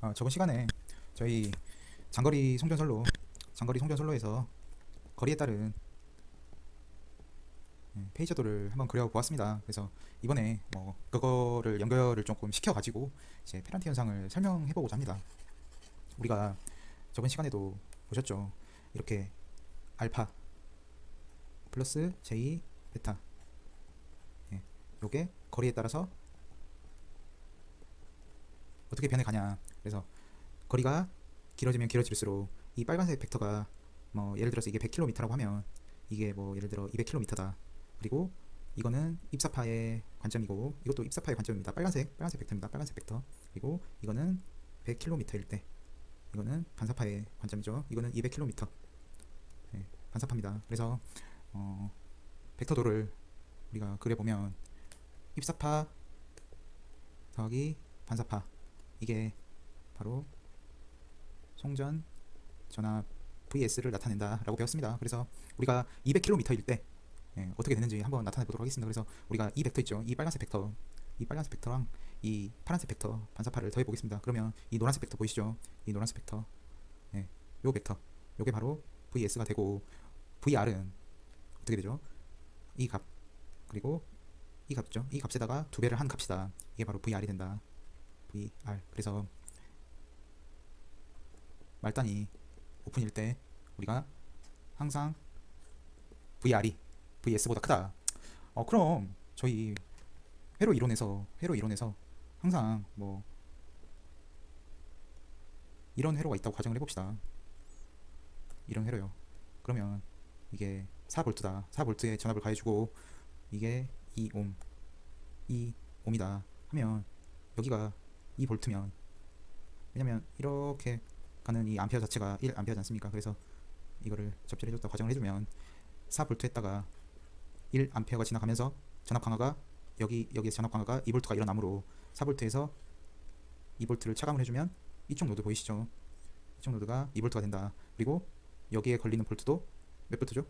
어, 저번 시간에 저희 장거리 송전선로 장거리 송전선로에서 거리에 따른 예, 페이저도를 한번 그려보았습니다. 그래서 이번에 뭐 그거를 연결을 조금 시켜가지고 이제 페란티 현상을 설명해보고자 합니다. 우리가 저번 시간에도 보셨죠? 이렇게 알파 플러스 J 베타 예, 요게 거리에 따라서 어떻게 변해가냐 그래서 거리가 길어지면 길어질수록 이 빨간색 벡터가 뭐 예를 들어서 이게 100km라고 하면 이게 뭐 예를 들어 200km다. 그리고 이거는 입사파의 관점이고 이것도 입사파의 관점입니다. 빨간색 빨간색 벡터입니다. 빨간색 벡터. 그리고 이거는 100km일 때. 이거는 반사파의 관점이죠. 이거는 200km 네, 반사파입니다. 그래서 어, 벡터도를 우리가 그려보면 입사파 더하기 반사파. 이게 바로 송전 전압 VS를 나타낸다라고 배웠습니다. 그래서 우리가 200km일 때 예, 어떻게 되는지 한번 나타내 보도록 하겠습니다. 그래서 우리가 이 벡터 있죠. 이 빨간색 벡터, 이 빨간색 벡터랑 이 파란색 벡터 반사파를 더해 보겠습니다. 그러면 이 노란색 벡터 보이시죠? 이 노란색 벡터, 예, 요 벡터, 요게 바로 VS가 되고 VR은 어떻게 되죠? 이 값 그리고 이 값이죠. 이 값에다가 두 배를 한 값이다. 이게 바로 VR이 된다. VR. 그래서 말단이 오픈일 때 우리가 항상 VR이 VS보다 크다. 어 그럼 저희 회로 이론에서 회로 이론에서 항상 뭐 이런 회로가 있다고 가정을 해봅시다. 이런 회로요. 그러면 이게 4볼트다. 4볼트에 전압을 가해주고 이게 2옴, 2옴이다 하면 여기가 2볼트면 왜냐면 이렇게 가는 이 암페어 자체가 1암페어지 않습니까? 그래서 이거를 접질해줬다 과정을 해주면 4볼트에다가 1암페어가 지나가면서 전압 강화가 여기 여기에 전압 강화가 2볼트가 일어나므로 4볼트에서 2볼트를 차감을 해주면 이쪽 노드 보이시죠? 이쪽 노드가 2볼트가 된다. 그리고 여기에 걸리는 볼트도 몇 볼트죠?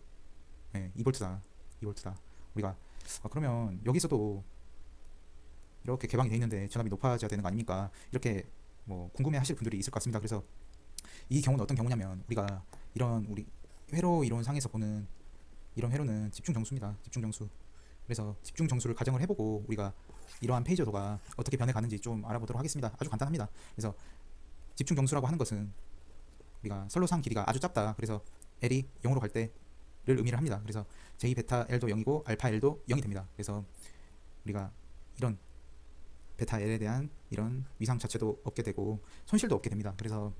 네, 2볼트다. 2볼트다. 우리가 아, 그러면 여기서도 이렇게 개방이 돼 있는데 전압이 높아져야 되는 거 아닙니까? 이렇게 뭐 궁금해 하실 분들이 있을 것 같습니다. 그래서 이 경우는 어떤 경우냐면 우리가 이런 우리 회로 이론 상에서 보는 이런 회로는 집중 정수입니다. 집중 정수. 그래서 집중 정수를 가정을 해보고 우리가 이러한 페이저도가 어떻게 변해가는지 좀 알아보도록 하겠습니다. 아주 간단합니다. 그래서 집중 정수라고 하는 것은 우리가 선로상 길이가 아주 짧다. 그래서 L이 0으로 갈 때를 의미를 합니다. 그래서 J 베타 L도 0이고 알파 L도 0이 됩니다. 그래서 우리가 이런 베타 L에 대한 이런 위상 자체도 얻게 되고 손실도 얻게 됩니다. 그래서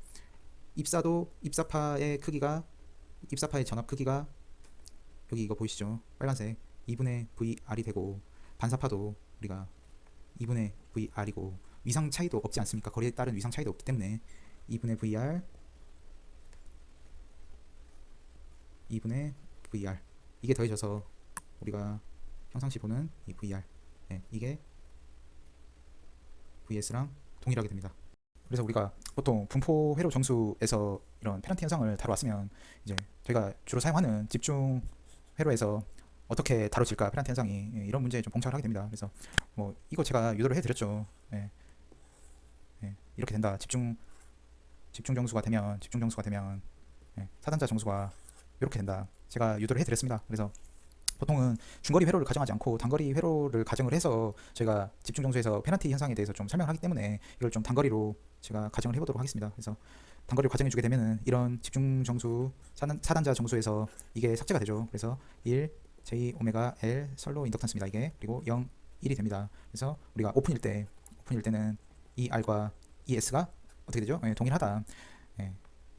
입사도 입사파의 크기가 입사파의 전압 크기가 여기 이거 보이시죠? 빨간색 2분의 VR이 되고 반사파도 우리가 2분의 VR이고 위상 차이도 없지 않습니까? 거리에 따른 위상 차이도 없기 때문에 2분의 VR 2분의 VR 이게 더해져서 우리가 평상시 보는 이 VR 네, 이게 VS랑 동일하게 됩니다. 그래서 우리가 보통 분포 회로 정수에서 이런 페널티 현상을 다뤄왔으면 이제 저희가 주로 사용하는 집중 회로에서 어떻게 다뤄질까 페널티 현상이 예, 이런 문제에 좀 봉착을 하게 됩니다. 그래서 뭐 이거 제가 유도를 해드렸죠. 예. 예, 이렇게 된다. 집중 집중 정수가 되면 집중 정수가 되면 예, 사단자 정수가 이렇게 된다. 제가 유도를 해드렸습니다. 그래서 보통은 중거리 회로를 가정하지 않고 단거리 회로를 가정을 해서 저희가 집중 정수에서 페널티 현상에 대해서 좀 설명을 하기 때문에 이걸 좀 단거리로 제가 가정을 해보도록 하겠습니다. 그래서 단거리를 가정해 주게 되면은 이런 집중 정수 사단, 사단자 정수에서 이게 삭제가 되죠. 그래서 1 J 오메가 L 설로 인덕턴스입니다. 이게 그리고 0 1이 됩니다. 그래서 우리가 오픈일 때 오픈일 때는 이 R과 이 S가 어떻게 되죠? 예, 동일하다. 예,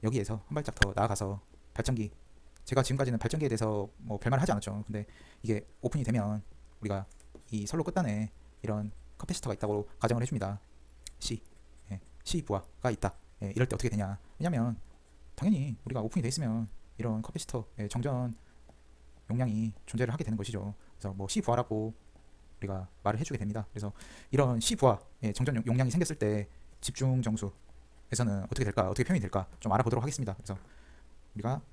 여기에서 한 발짝 더 나아가서 발전기 제가 지금까지는 발전기에 대해서 뭐 별말 하지 않았죠. 근데 이게 오픈이 되면 우리가 이 선로 끝단에 이런 커패시터가 있다고 가정을 해줍니다. C, 예, C 부하가 있다. 예, 이럴 때 어떻게 되냐? 왜냐면 당연히 우리가 오픈이 돼 있으면 이런 커패시터 예, 정전 용량이 존재를 하게 되는 것이죠. 그래서 뭐 C 부하라고 우리가 말을 해주게 됩니다. 그래서 이런 C 부하 예, 정전 용- 용량이 생겼을 때 집중 정수에서는 어떻게 될까? 어떻게 표현이 될까? 좀 알아보도록 하겠습니다. 그래서 우리가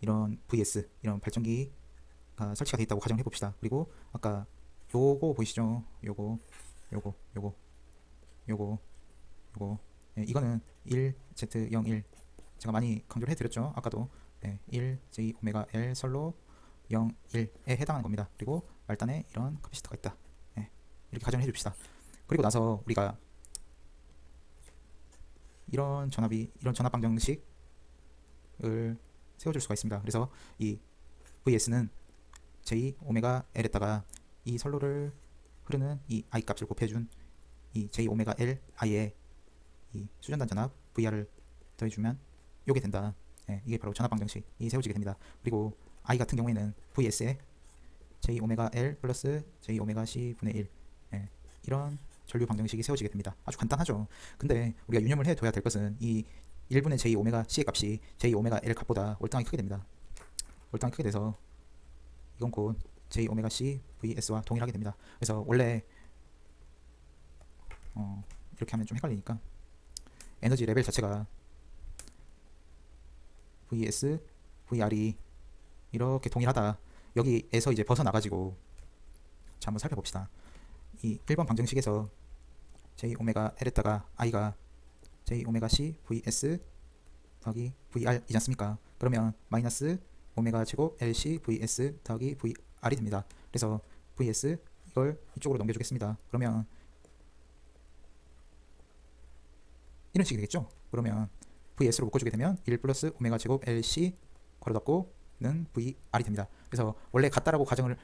이런 VS 이런 발전기가 설치가 되어 있다고 가정해 봅시다. 그리고 아까 요거 보이시죠? 요거 요거 요거 요거 요거 예, 이거는 1Z01 제가 많이 강조를 해드렸죠. 아까도 예, 1J 오메가 L 설로 0, 1에 해당하는 겁니다. 그리고 말단에 이런 카피시터가 있다. 예, 이렇게 가정을 해줍시다. 그리고 나서 우리가 이런 전압이 이런 전압 방정식을 세워줄 수가 있습니다. 그래서 이 VS는 J 오메가 L에다가 이 선로를 흐르는 이 I 값을 곱해준 이 J 오메가 L I에 이 수전단 전압 VR을 더해주면 요게 된다. 예, 이게 바로 전압 방정식이 세워지게 됩니다. 그리고 I 같은 경우에는 VS에 J 오메가 L 플러스 J 오메가 C 분의 1 예, 이런 전류 방정식이 세워지게 됩니다. 아주 간단하죠. 근데 우리가 유념을 해둬야 될 것은 이 1분의 J 오메가 C의 값이 J 오메가 L 값보다 월등하게 크게 됩니다. 월등하게 크게 돼서 이건 곧 J 오메가 C VS와 동일하게 됩니다. 그래서 원래 어, 이렇게 하면 좀 헷갈리니까 에너지 레벨 자체가 VS, VR이 이렇게 동일하다. 여기에서 이제 벗어나가지고 자 한번 살펴봅시다. 이 1번 방정식에서 J 오메가 L에다가 I가 J 오메가 C VS 더하기 VR이지 않습니까? 그러면 마이너스 오메가 제곱 LC VS 더하기 VR이 됩니다. 그래서 VS 이걸 이쪽으로 넘겨주겠습니다. 그러면 이런 식이 되겠죠? 그러면 VS로 묶어주게 되면 1 플러스 오메가 제곱 LC 괄호 닫고는 VR이 됩니다. 그래서 원래 같다라고 가정을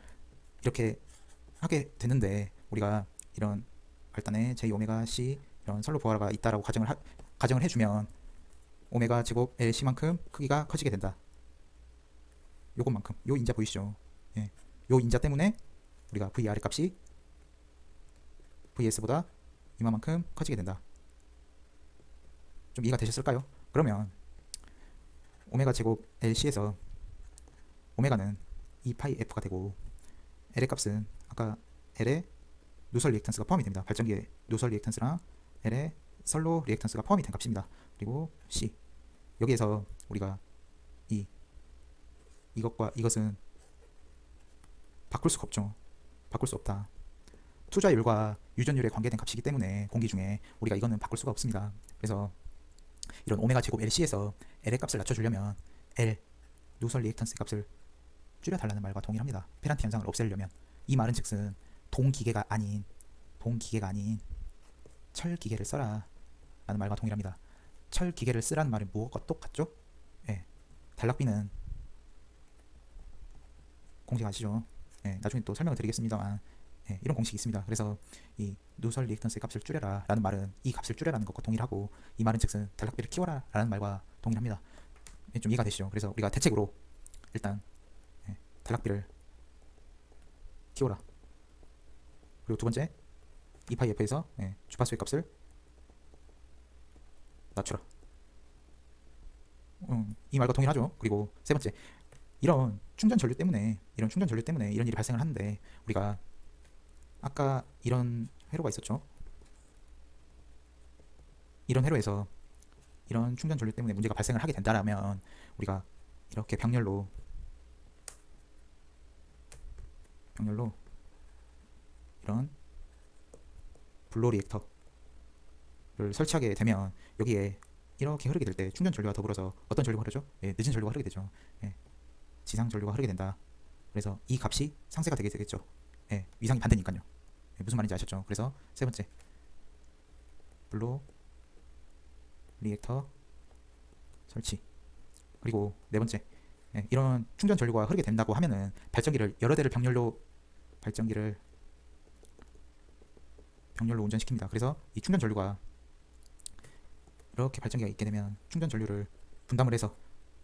이렇게 하게 됐는데 우리가 이런 발단에 J 오메가 C 이런 선로 부하가 있다라고 가정을 하, 가정을 해주면 오메가 제곱 LC만큼 크기가 커지게 된다. 요것만큼 요 인자 보이시죠? 예. 요 인자 때문에 우리가 VR의 값이 VS보다 이만큼 커지게 된다. 좀 이해가 되셨을까요? 그러면 오메가 제곱 LC에서 오메가는 2파이 F가 되고 L의 값은 아까 L의 누설 리액턴스가 포함이 됩니다. 발전기의 누설 리액턴스랑 L의 선로 리액턴스가 포함이 된 값입니다. 그리고 C 여기에서 우리가 이 이것과 이것은 바꿀 수가 없죠. 바꿀 수 없다. 투자율과 유전율에 관계된 값이기 때문에 공기 중에 우리가 이거는 바꿀 수가 없습니다. 그래서 이런 오메가 제곱 LC에서 L의 값을 낮춰주려면 L 누설 리액턴스 값을 줄여달라는 말과 동일합니다. 페란티 현상을 없애려면 이 말은 즉슨 동기계가 아닌 동기계가 아닌 철 기계를 써라 라는 말과 동일합니다. 철 기계를 쓰라는 말은 무엇과 똑같죠? 예. 단락비는 공식 아시죠? 예, 나중에 또 설명을 드리겠습니다만 예, 이런 공식이 있습니다. 그래서 이 누설 리액턴스의 값을 줄여라 라는 말은 이 값을 줄여라는 것과 동일하고 이 말은 즉슨 단락비를 키워라 라는 말과 동일합니다. 예, 좀 이해가 되시죠? 그래서 우리가 대책으로 일단 예, 단락비를 키워라. 그리고 두 번째 이파이 F에서 예, 주파수의 값을 낮추라. 음, 이 말과 동일하죠. 그리고 세 번째 이런 충전 전류 때문에 이런 충전 전류 때문에 이런 일이 발생을 하는데 우리가 아까 이런 회로가 있었죠. 이런 회로에서 이런 충전 전류 때문에 문제가 발생을 하게 된다라면 우리가 이렇게 병렬로 병렬로 이런 블로 리액터를 설치하게 되면 여기에 이렇게 흐르게 될 때 충전 전류와 더불어서 어떤 전류가 흐르죠? 예, 늦은 전류가 흐르게 되죠. 예, 지상 전류가 흐르게 된다. 그래서 이 값이 상쇄가 되게 되겠죠. 예, 위상이 반대니까요. 예, 무슨 말인지 아셨죠? 그래서 세 번째 블로 리액터 설치 그리고 네 번째 예, 이런 충전 전류가 흐르게 된다고 하면은 발전기를 여러 대를 병렬로 발전기를 병렬로 운전시킵니다. 그래서 이 충전 전류가 이렇게 발전기가 있게 되면 충전 전류를 분담을 해서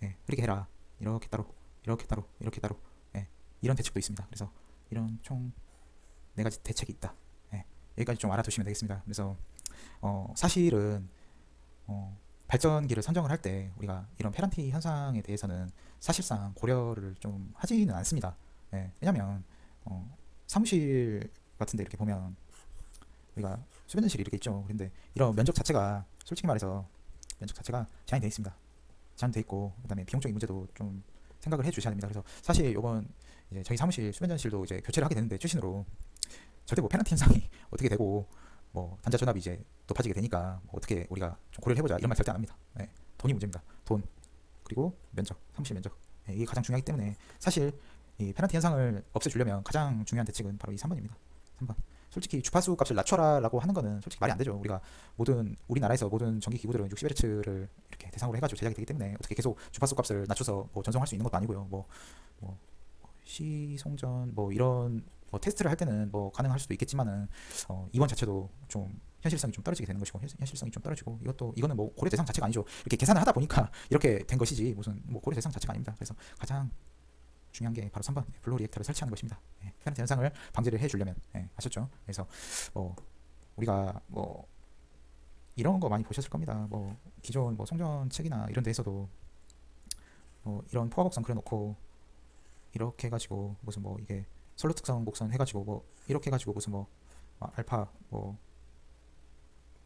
예, 흐르게 해라. 이렇게 따로, 이렇게 따로, 이렇게 따로. 예, 이런 대책도 있습니다. 그래서 이런 총 네 가지 대책이 있다. 예, 여기까지 좀 알아두시면 되겠습니다. 그래서 어, 사실은 어, 발전기를 선정을 할 때 우리가 이런 페란티 현상에 대해서는 사실상 고려를 좀 하지는 않습니다. 예, 왜냐하면 어, 사무실 같은데 이렇게 보면 우리가 수변전실이 이렇게 있죠. 근데 이런 면적 자체가 솔직히 말해서 면적 자체가 제한이 되어 있습니다. 제한돼 있고 그다음에 비용적인 문제도 좀 생각을 해 주셔야 됩니다. 그래서 사실 이번 이제 저희 사무실 수변전실도 이제 교체를 하게 되는데 최신으로 절대 뭐 페널티 현상이 어떻게 되고 뭐 단자 전압이 이제 높아지게 되니까 뭐 어떻게 우리가 좀 고려를 해보자 이런 말 절대 안 합니다. 예, 돈이 문제입니다. 돈 그리고 면적, 사무실 면적 예, 이게 가장 중요하기 때문에 사실 이 페널티 현상을 없애주려면 가장 중요한 대책은 바로 이 3번입니다. 3번. 솔직히 주파수 값을 낮춰라라고 하는 거는 솔직히 말이 안 되죠. 우리가 모든 우리나라에서 모든 전기 기구들은 60Hz를 이렇게 대상으로 해가지고 제작이 되기 때문에 어떻게 계속 주파수 값을 낮춰서 뭐 전송할 수 있는 것도 아니고요. 뭐, 뭐 시송전 뭐 이런 뭐 테스트를 할 때는 뭐 가능할 수도 있겠지만은 어, 이번 자체도 좀 현실성이 좀 떨어지게 되는 것이고 현- 현실성이 좀 떨어지고 이것도 이거는 뭐 고려 대상 자체가 아니죠. 이렇게 계산을 하다 보니까 이렇게 된 것이지 무슨 뭐 고려 대상 자체가 아닙니다. 그래서 가장 중요한 게 바로 3번 블루 리액터를 설치하는 것입니다. 예, 페널티 현상을 방지를 해주려면 예, 아셨죠? 그래서 뭐 우리가 뭐 이런 거 많이 보셨을 겁니다. 뭐 기존 뭐 송전 책이나 이런 데에서도 뭐 이런 포화 곡선 그려놓고 이렇게 해가지고 무슨 뭐 이게 솔로 특성 곡선 해가지고 뭐 이렇게 해가지고 무슨 뭐 아, 알파 뭐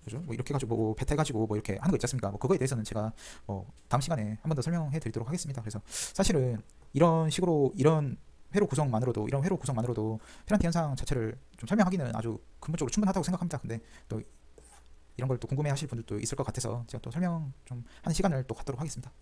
뭐죠? 뭐 이렇게 해가지고 뭐 베타 해가지고 뭐 이렇게 하는 거 있지 않습니까? 뭐 그거에 대해서는 제가 뭐 다음 시간에 한 번 더 설명해 드리도록 하겠습니다. 그래서 사실은 이런 식으로 이런 회로 구성만으로도 이런 회로 구성만으로도 페널티 현상 자체를 좀 설명하기는 아주 근본적으로 충분하다고 생각합니다. 근데 또 이런 걸 또 궁금해 하실 분들도 있을 것 같아서 제가 또 설명 좀 하는 시간을 또 갖도록 하겠습니다.